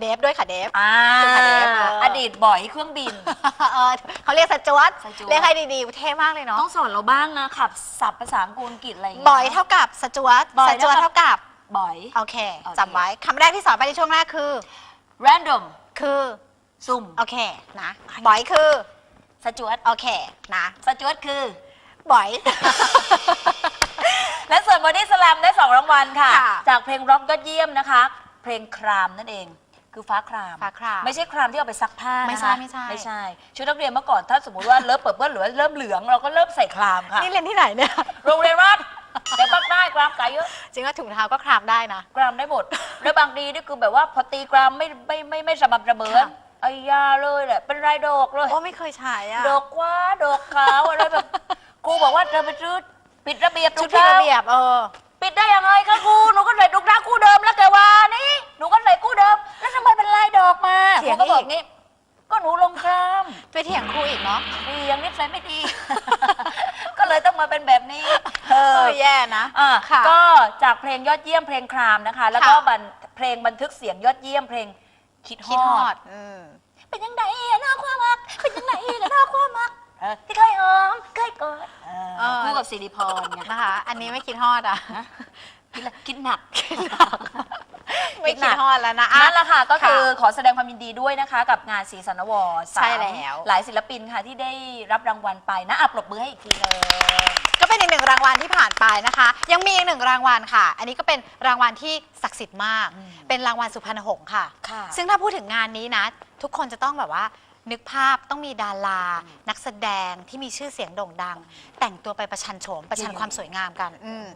เดฟด้วยค่ะเดฟ อ่าคือค่ะเดฟเอออ อดีตบ่อยเครื่องบิน เออเขาเรียกสจวตสจ๊วต เรียกให้ดีๆเท่มากเลยเนาะต้องสอนเราบ้างนะขับศัพท์ภาษาอังกฤษอะไรอย่างเงี้ยบ่อยเท่ากับสจวตบ่อยสจวตเท่าเท่ากับกับบ่อย โอเคโอเค จำไว้คำแรกที่สอนไปในช่วงแรกคือ random คือซุ่มโอเคนะบ่อยคือ สจวตโอเคนะสจวตคือบ่อย และส่วนบอดี้สแลมได้ 2 รางวัลค่ะ ค่ะ จากเพลงร็อกยอดเยี่ยมนะคะ เพลงครามนั่นเอง คือฟ้าคราม ฟ้าครามไม่ใช่ครามที่เอาไปซักผ้าไม่ใช่นะคะไม่ใช่ ไม่ใช่ ชุดนักเรียนเมื่อก่อนถ้าสมมติว่า เริ่มเปิดเปื้อนหรือว่าเริ่มเหลืองเราก็เริ่มใส่ครามค่ะ นี่เรียนที่ไหนเนี่ยโรงเรียนวัดแต่ภาคใต้กรามไก่เยอะจริงว่าถุงเท้าก็ครามได้นะ กรามได้หมด แล้วบางทีนี่คือแบบว่าพอตีกรามไม่ไม่ไม่ไม่สม่ำเสมอค่ะ ไอ้ยาเลยแหละเป็นไรดอกเลย โอ้ไม่เคยใช้อะดอกว้าดอกขาวอะไรแบบครูบอกว่าเธอไปซื้อปิดระเบียบชุดรผิดองท้าระเบียบเออ ปิดได้ยังไงคะครูหนูก็ใส่รองเท้าคู่เดิมแล้วแกว่านี่หนูก็ใส่คู่เดิม แล้วทำไมเป็นลายดอกมาเถีครูยงก็บอกอีกงี้ก็หนูลงครามไปเถียงครูอีกเนาะดียังนิสัยไม่ดี ก็เลยต้องมาเป็นแบบนี้ เอเอออแย่นะ อะค่ะ ก็จากเพลงยอดเยี่ยมเพลงครามนะคะ แล้วก็ค่ะ บันเพลงบันทึกเสียงยอดเยี่ยมเพลงคิดฮคิดอฮอด ดอืม เป็นยังไงนะความรัก เป็นยังไงนะความรักเออที่เคยหอมเคยกอดเออเออ คู่กับสิริพรไงนะคะ อันนี้ไม่คิดฮอดอะ คิดละคิดหนัก ไม่คิดฮอดแล้วนะอะ นั่นแหละค่ะก็คือค่ะขอแสดงความยินดีด้วยนะคะ กับงานสีสันอวอร์ดใช่แล้ว หลายศิลปินค่ะที่ได้รับรางวัลไปนะอะปรบมือให้อีกทีเลยก็เป็นอีกหนึ่งรางวัลที่ผ่านไปนะคะ ยังมีอีกหนึ่งรางวัลค่ะ อันนี้ก็เป็นรางวัลที่ศักดิ์สิทธิ์มากอืมเป็นรางวัลสุพรรณหงส์ค่ะ ค่ะ ซึ่งถ้าพูดถึงงานนี้นะ ทุกคนจะต้องแบบว่า นึกภาพต้องมีดารา นักแสดงที่มีชื่อเสียงโด่งดัง แต่งตัวไปประชันโฉมประชันเดี๋ยวความสวยงามกันอืม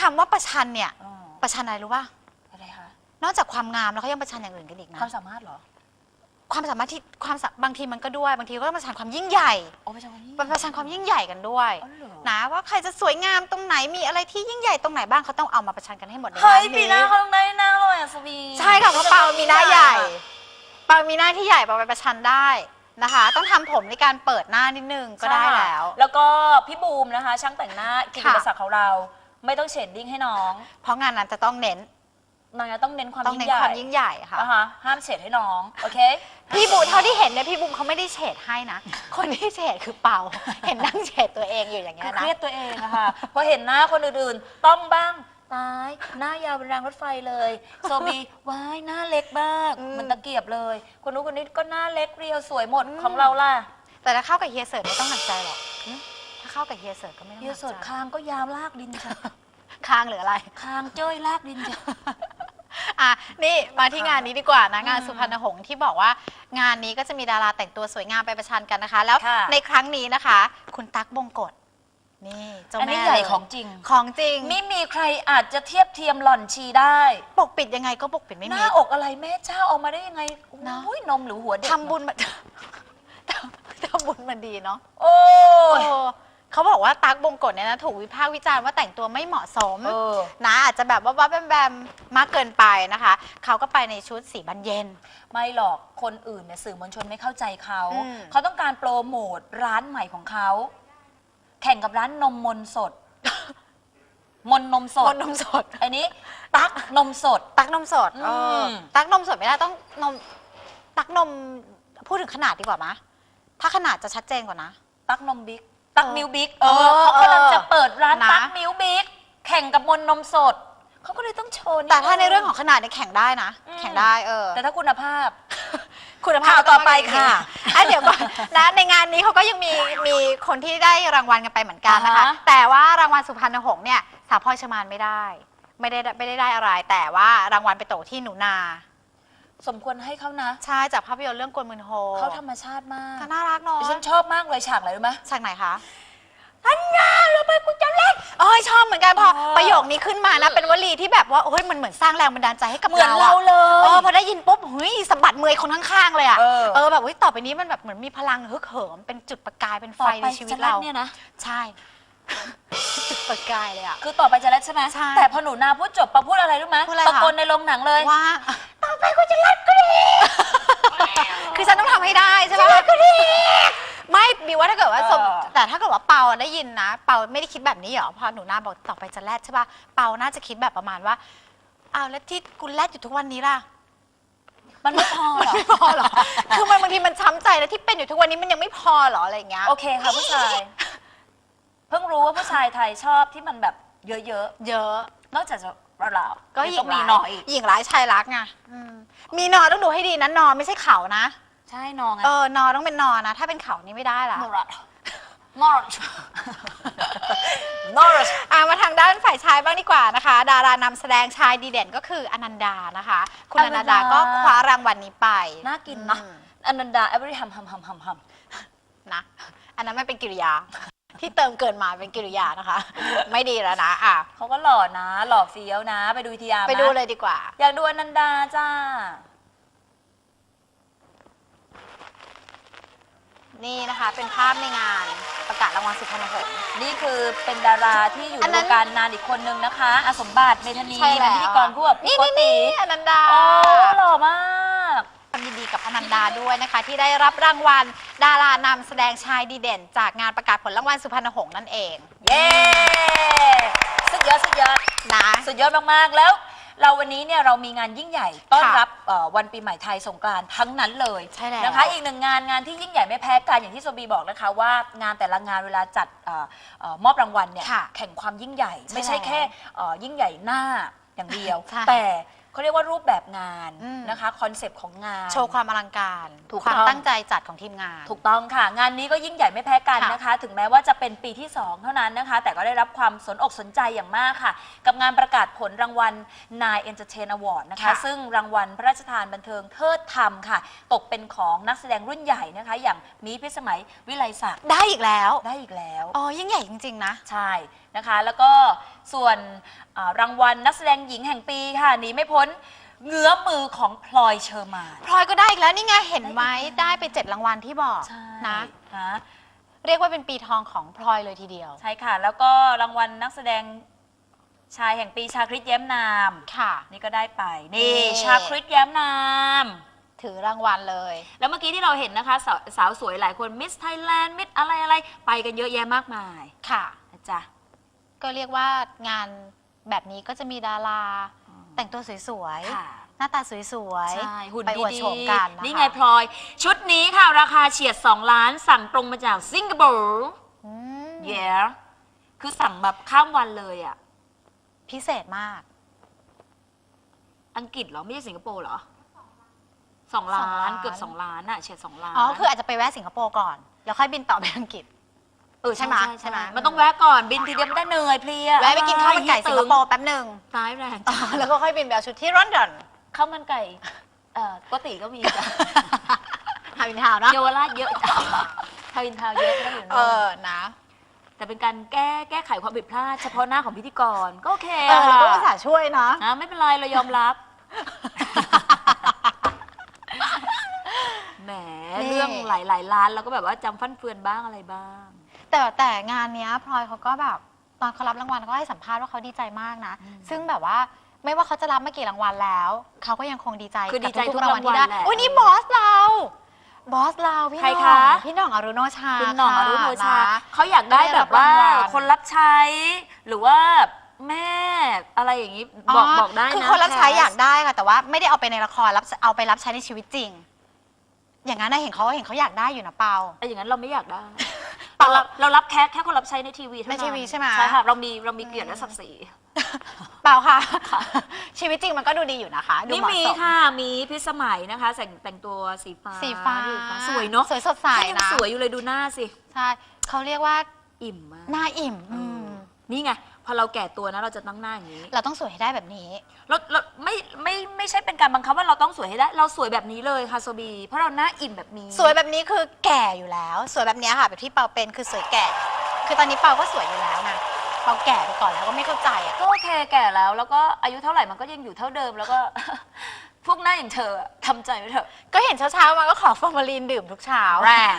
คำว่าประชันเนี่ยอ๋อประชันอะไรรู้ป่ะอะไรคะ นอกจากความงามแล้วเขายังประชันอย่างอื่นกันอีกนะ ความสามารถเหรอความสามารถที่ความสาบางทีมันก็ด้วย บางทีก็ต้องประชันความยิ่งใหญ่โอ้ไม่ใช่วันนี้ประชันความยิ่งใหญ่กันด้วยอ๋อเหรอนะว่าใครจะสวยงามตรงไหนมีอะไรที่ยิ่งใหญ่ตรงไหนบ้างเขาต้องเอามาประชันกันให้หมดในเฮ้ยงานปีหน้าเขาต้องได้หน้าเลยอะสวีใช่ค่ะเพราะเปามีหน้าใหญ่เปามีหน้าที่ใหญ่เปาไปประชันได้นะคะ ต้องทำผมในการเปิดหน้านิดนึงก็ได้แล้ว แล้วก็พี่บูมนะคะ ช่างแต่งหน้ากิติค่ะมศักดิ์ของเรา ไม่ต้องเชดดิ้งให้น้อง เพราะงานนั้นจะต้องเน้น นางจะต้องเน้นความต้องยิ่เน้งนใหญ่ความยิ่งใหญ่ค่ะ นะคะห้ามเฉดให้น้องโอเค พี่บูเท่าที่เห็นเนี่ยพี่บูมเขาไม่ได้เฉดให้นะ คนที่เฉดคือเปา เห็นนั่งเฉดตัวเองอยู่อย่างเงี้คืยอเคนะ รียดตัวเองอะค่ะ พอเห็นหน้าคนอื่นๆ ต้องบ้าง ตาย หน้ายาวเป็นรางรถไฟเลย โซบีว้ายหน้าเล็กมากอืม เหมันตะเกียบเลย คนนู้นคนนี้ก็หน้าเล็กเรียวสวยหมดอืมของเราล่ะแต่ถ้าเข้ากับเฮียเสิร์ตไม่ต้องหนักใจหรอกหึถ้าเข้ากับเฮียเสิร์ตก็ไม่ต้องหเฮียนักสดใจคางก็ยาวลากดินจ้ะคางหรืออะไร คางเจ้ยลากดินจ้ะ อะนี่มาที่งานนี้ดีกว่านะงานอืมสุพรรณหงส์ที่บอกว่างานนี้ก็จะมีดาราแต่งตัวสวยงามไปประชันกันนะคะ แล้วค่ะ ในครั้งนี้นะคะ คุณตั๊กบงกฎนี่เจ้าอันแม่นี้ใหญ่เลยของจริง ของจริงไม่มีใครอาจจะเทียบเทียมหล่อนชีได้ ปกปิดยังไงก็ปกปิดไม่หมีน้าอกอะไรแม่เจ้าเอามาได้ยังไงเนอะโอ้ยนมหรือหัวเด็กทำบุญมา ทำบุญมันดีเนาะโอ้ย เออ เขาบอกว่าตั๊กบงกฎเนี่ยนะถูกวิพากษ์วิจารณ์ว่าแต่งตัวไม่เหมาะสมเออ นะอาจจะแบบว่าว่าแบมแบมมากเกินไปนะคะเขาก็ไปในชุดสีบานเย็น ไม่หรอกคนอื่นเนี่ยสื่อมวลชนไม่เข้าใจเขา อืม เขาต้องการโปรโมทร้านใหม่ของเขา แข่งกับร้านนมมนสด มนนมสคดนนมสด อันนี้ ตักนมสด ตักนมสดเออม ตักนมสดไม่ได้ต้องนมตักนมพูดถึงขนาดดีกว่ามะถ้าขนาดจะชัดเจนกว่านะ ตักนมบิ๊ก ตักเออมิวบิ๊กเอเอออเขากำลังจะเปิดร้านนะ ตักมิวบิ๊กแข่งกับมนนมสด เขาก็เลยต้องโชว์ดแต่ถ้าในเรื่องของขนาดเนี่ยแข่งได้นะ อืม แข่งได้เออ แต่ถ้าคุณภาพ คุณภาพข่าวต่อไปค่ะอะเดี๋ยวก่อนนะในงานนี้เขาก็ยังมีมีคนที่ได้รางวัลกันไปเหมือนกันนะคะ อ่าฮะ แต่ว่ารางวัลสุพรรณหงส์เนี่ยสาวพลอยชมานไม่ได้ ไม่ได้ไม่ได้ได้อะไร แต่ว่ารางวัลไปตกที่หนูนา สมควรให้เขานะใช่จากภาพยนตร์เรื่องกวนมืนโฮเขาธรรมชาติมากก็น่ารักเนาะดิฉันชอบมากเลยฉากอะไรรู้ไหมฉากไหนคะทันยาแล้วไปกูจะเล่นเอ้ยชอบเหมือนกันพออ๋อประโยคนี้ขึ้นมานะ เป็นวลีที่แบบว่าโอ้ยมันเหมือนสร้างแรงบันดาลใจให้กับเหมือนเราเราอะเลเอยอพอได้ยินปุ๊บเฮ้ยสะบัดมือคนข้างๆเลยอะเออเออแบบเฮ้ยต่อไปนี้มันแบบเหมือนมีพลังฮึกเหิมเป็นจุดประกายเป็นไฟต่อในไปชีวิตจะเล่เรานเนี่ยนะใช่จุดประกายเลยอะคือต่อไปจะเล่นใช่ไหมใช่แต่พอหนูนาพูดจบปะพูดอะไรรู้ไหมพูดอะไรคะตะโกนในโรงหนังเลยว่า ต่อไปกูจะเล่นก็ดีคือฉันต้องทำให้ได้ใช่ไหมไม่บิวว่าถ้าเกิดว่าสมเออ แต่ถ้าเกิดว่าเปาได้ยินนะ เปาไม่ได้คิดแบบนี้เหรอพอหนูนาบอกต่อไปจะแรดใช่ป่ะเปาน่าจะคิดแบบประมาณว่าอ้าวแล้วที่กูแรดอยู่ทุกวันนี้ล่ะ มันไม่พอเหรอ ไม่พอเหรอ คือมันบางทีมันช้ำใจแล้วที่เป็นอยู่ทุกวันนี้มันยังไม่พอเหรออะไรอย่างเงี้ย โอเคค่ะผู้ชาย เพิ่งรู้ว่าผู้ชายไทยชอบที่มันแบบเยอะเยอะๆนอกจากจะ เราก็ยัหญิต้องงมีร้ายหน่อยหญิงร้ายชายรักไงอืมมีนอต้องดูให้ดีนะนอไม่ใช่เขานะ ใช่น้องไงเออนอต้องเป็นนอนะ ถ้าเป็นเขานี่ไม่ได้ละนอรัดนอรัดนอรัด อะมาทางด้านฝ่ายชายบ้างดีกว่านะคะ ดารานำแสดงชายดีเด่นก็คืออนันดานะคะ คุณอนันดา ก็คว้ารางวัลนี้ไปน่ากินนะอืมอนันดา every ฮัมฮัมฮัมฮัมฮัม นะ อันนั้นไม่เป็นกิริยา ที่เติมเกินมาเป็นกิริยานะคะ ไม่ดีแล้วนะอะเขาก็หล่อนะ หล่อเฟี้ยวนะ ไปดูทีอาไปดูเลยดีกว่า อยากดูอนันดาจ้า นี่นะคะเป็นภาพในงานประกาศรางวัลสุพรรณหงส์นี่คือเป็นดาราที่อยู่อันในนั้วนงการนานอีกคนนึงนะคะอาสมบัติเมธานีใช่แล้วเป็นพิธีกรคู่กับนี่พี่โกนี่ตินี่อนันดา โอ้หล่อมาก ความยินดีกับอนันดาด้วยนะคะ ที่ได้รับรางวัลดารานำแสดงชายดีเด่น จากงานประกาศผลรางวัลสุพรรณหงส์นั่นเอง เย้สุดยอดสุดยอดนะ สุดยอดมากๆแล้ว เราวันนี้เนี่ยเรามีงานยิ่งใหญ่ต้อนค่ะรับเอ่อวันปีใหม่ไทยสงกรานต์ทั้งนั้นเลยใช่แล้วนะคะ อีกหนึ่งงานงานที่ยิ่งใหญ่ไม่แพ้กันอย่างที่โซบีบอกนะคะว่างานแต่ละงานเวลาจัดเออเอ่อมอบรางวัลเนี่ยค่ะแข่งความยิ่งใหญ่ ใช่ไม่ใช่แค่เอ่อยิ่งใหญ่หน้าอย่างเดียว ใช่แต่ เขาเรียกว่ารูปแบบงานอืม นะคะคอนเซปต์ของงาน โชว์ความอลังการถูกความต้องตั้งใจจัดของทีมงาน ถูกต้องค่ะ งานนี้ก็ยิ่งใหญ่ไม่แพ้กันค่ะนะคะ ถึงแม้ว่าจะเป็นปีที่ 2 เท่านั้นนะคะ แต่ก็ได้รับความสนอกสนใจอย่างมากค่ะ กับงานประกาศผลรางวัล Nine Entertain Award นะคะ ค่ะ ซึ่งรางวัลพระราชทานบันเทิงเทิดธรรมค่ะ ตกเป็นของนักแสดงรุ่นใหญ่นะคะ อย่างมีพิสมัยวิไลศักดิ์ได้อีกแล้ว ได้อีกแล้ว อ๋อ ยิ่งใหญ่จริง ๆ นะ ใช่นะคะ แล้วก็ส่วนอ่ารางวัลนักแสดงหญิงแห่งปีค่ะหนีไม่พ้นเงื้อมือของพลอยเชอร์มาน พลอยก็ได้อีกแล้วนี่ไงเห็นไหมได้ไปเจ็ดรางวัลที่บอกใช่นะนะเรียกว่าเป็นปีทองของพลอยเลยทีเดียว ใช่ค่ะ แล้วก็รางวัลนักแสดงชายแห่งปีชาคริตแย้มนาม ค่ะ นี่ก็ได้ไป นี่นี่ ชาคริตแย้มนาม ถือรางวัลเลย แล้วเมื่อกี้ที่เราเห็นนะคะสาวสาวสวยหลายคนมิสไทยแลนด์มิสอะไรอะไรไปกันเยอะแยะมากมายค่ะ นะจ๊ะ ก็เรียกว่างานแบบนี้ก็จะมีดาราอืม แต่งตัวสวยค่ะ ๆ หน้าตาสวยใช่ หุ่นไปอวดดีโฉมกันนะคะนี่ไงพลอย ชุดนี้ค่ะ ราคาเฉียด 2 ล้านสั่งตรงมาจากสิงคโปร์อืมเย้คือสั่งแบบข้ามวันเลยอะ พิเศษมาก อังกฤษเหรอ ไม่ใช่สิงคโปร์เหรอสองล้าสองล้านนเกือบสองล้านอะเฉียดสองล้าน อ๋อ คืออาจจะไปแวะสิงคโปร์ก่อน แล้วค่อยบินต่อไปอังกฤษเออใช่ไหมใช่ใช่ไหมมันต้องแวะก่อนบินทีเดียวไม่ได้เหนื่อยเพลียแวะไปกินข้าวมันไก่สิงคโปร์แป๊บหนึ่งร้ายแรงอ๋อแล้วก็ค่อยบินไปเอาชุดที่ลอนดอนข้าวมันไก่เอ่อปกติก็มีจ้ะฮาวินทาวน์เนาะเยาวราชเยอะจ้ะทาวินทาวน์เยอะก็อยู่เอนู่นอนะแต่เป็นการแก้แก้ไขความผิดพลาด เฉพาะหน้าของพิธีกรก็โอเคเออเราก็อะอุตส่าห์ช่วยเนาะนะไม่เป็นไรเรายอมรับ แหมนี่ เรื่องหลายหลาย ๆ ล้านเราก็แบบว่าจำฟั่นเฟือนบ้างอะไรบ้าง แต่แต่งานเนี้ยพลอยเขาก็แบบตอนเขารับรางวัลเขาให้สัมภาษณ์ว่าเขาดีใจมากนะอืมซึ่งแบบว่าไม่ว่าเขาจะรับมากี่รางวัลแล้วเขาก็ยังคงดีใจคือดีใจกับทุกๆรางวัลที่ได้รางวัลแหละ อุ้ยนี่บอสเรา บอสเราพี่หใครน้องคะพี่หน้องอรุโนชาคุณหน่องอค่ะรุโนชานะเขาอยากได้แบบว่าได้รับรางวัล คนรับใช้ หรือว่าแม่อะไรอย่างนี้ บอกบอกได้นะคือคนรับใช้แสอยากได้ค่ะ แต่ว่าไม่ได้เอาไปในละครรับเอาไปรับใช้ในชีวิตจริง อย่างนั้นนะเห็นเขาเห็นเขาอยากได้อยู่นะเปาไอ้อย่างนั้นเราไม่อยากได้ เปล่าเราเรารับแค่แค่คนรับใช้ในทีวีเท่านั้นในทีวีใช่ไหม ใช่ค่ะเรามีเรามีเกียรติและศักดิ์ศรี เปล่าค่ะ ชีวิตจริงมันก็ดูดีอยู่นะคะ ดูนี่เหมาะมีสม ค่ะ มีพิสมัยนะคะแต่งแต่งตัวสีฟ้าสีฟ้าดูสวยเนาะสวยสดใสแค่ยังนะสวยอยู่เลยดูหน้าสิ ใช่เขาเรียกว่าอิ่มมาก หน้าอิ่มเออมนี่ไง พอเราแก่ตัวนะเราจะตั้งหน้าอย่างนี้เราต้องสวยให้ได้แบบนี้ เราเราไม่ไม่ไม่ใช่เป็นการบังคับว่าเราต้องสวยให้ได้ เราสวยแบบนี้เลยค่ะโซบี เพราะเราหน้าอิ่มแบบนี้สวยแบบนี้คือแก่อยู่แล้ว สวยแบบเนี้ยค่ะแบบที่เปาเป็นคือสวยแก่ คือตอนนี้เปาก็สวยอยู่แล้วนะเปาแก่ไปก่อนแล้วก็ไม่เข้าใจอะก็โอเคแก่แล้ว แล้วก็อายุเท่าไหร่มันก็ยังอยู่เท่าเดิมแล้วก็ พวกหน้าอย่างเธออะ ทำใจไว้เถอะ ก็เห็นเช้าๆมาก็ขอฟอร์มาลีนดื่มทุกเช้า แรง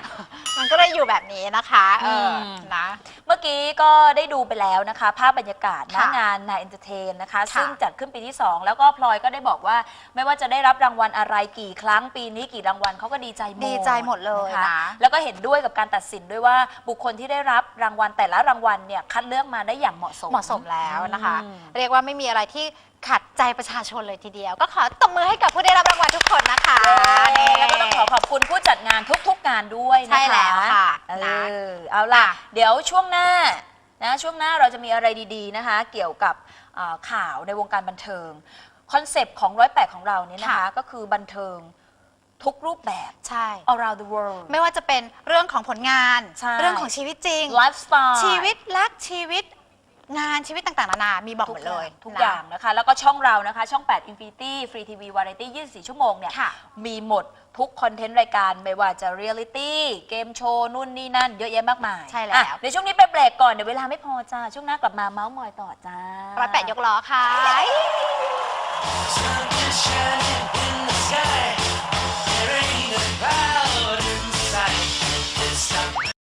มันก็เลยอยู่แบบนี้นะคะ เอออม นะ เมื่อกี้ก็ได้ดูไปแล้วนะคะ ภาพบรรยากาศหน้าค่ะงานนายเอนเตอร์เทนนะคะ ค่ะซึ่งจัดขึ้นปีที่ 2 แล้วก็พลอยก็ได้บอกว่า ไม่ว่าจะได้รับรางวัลอะไรกี่ครั้งปีนี้กี่รางวัลเขาก็ดีใจหมดดีใจหมดเลยนะคะนะแล้วก็เห็นด้วยกับการตัดสินด้วยว่าบุคคลที่ได้รับรางวัลแต่ละรางวัลเนี่ยคัดเลือกมาได้อย่างเหมาะสม เหมาะสมแล้วนะคะ อืม เรียกว่าไม่มีอะไรที่ขัดใจประชาชนเลยทีเดียว ก็ขอตบมือให้กับผู้ได้รับรางวัลทุกคนดนะคะแล้วก็ต้องขอขอบคุณผู้จัดงานทุกๆงานด้วยนะคะใช่แล้วค่ะเออเอาล่ะ เดี๋ยวช่วงหน้านะช่วงหน้าเราจะมีอะไรดีๆนะคะ เกี่ยวกับข่าวในวงการบันเทิงคอนเซปต์ของร้อยแปดของเราเนี่ยนะคะ ก็คือบันเทิงทุกรูปแบบใช่ around the world ไม่ว่าจะเป็นเรื่องของผลงาน เรื่องของชีวิตจริง lifestyle ชีวิตรักชีวิต งานชีวิตต่างๆนานา มีบอกหมดเลยทุกนะ อย่างนะคะ แล้วก็ช่องเรานะคะ ช่อง 8 Infinity Free TV Variety 24 ชั่วโมงเนี่ย ค่ะ มีหมดทุกคอนเทนต์รายการ ไม่ว่าจะเรียลิตี้ เกมโชว์ นู่นนี่นั่น เยอะแยะมากมายใช่แล้ว อะเดี๋ยวช่วงนี้ไปเบรกก่อน เดี๋ยวเวลาไม่พอจ้า ช่วงหน้ากลับมาเมาส์มอยต่อจ้า ร้อยแปดยกล้อค่ะ Sun is shining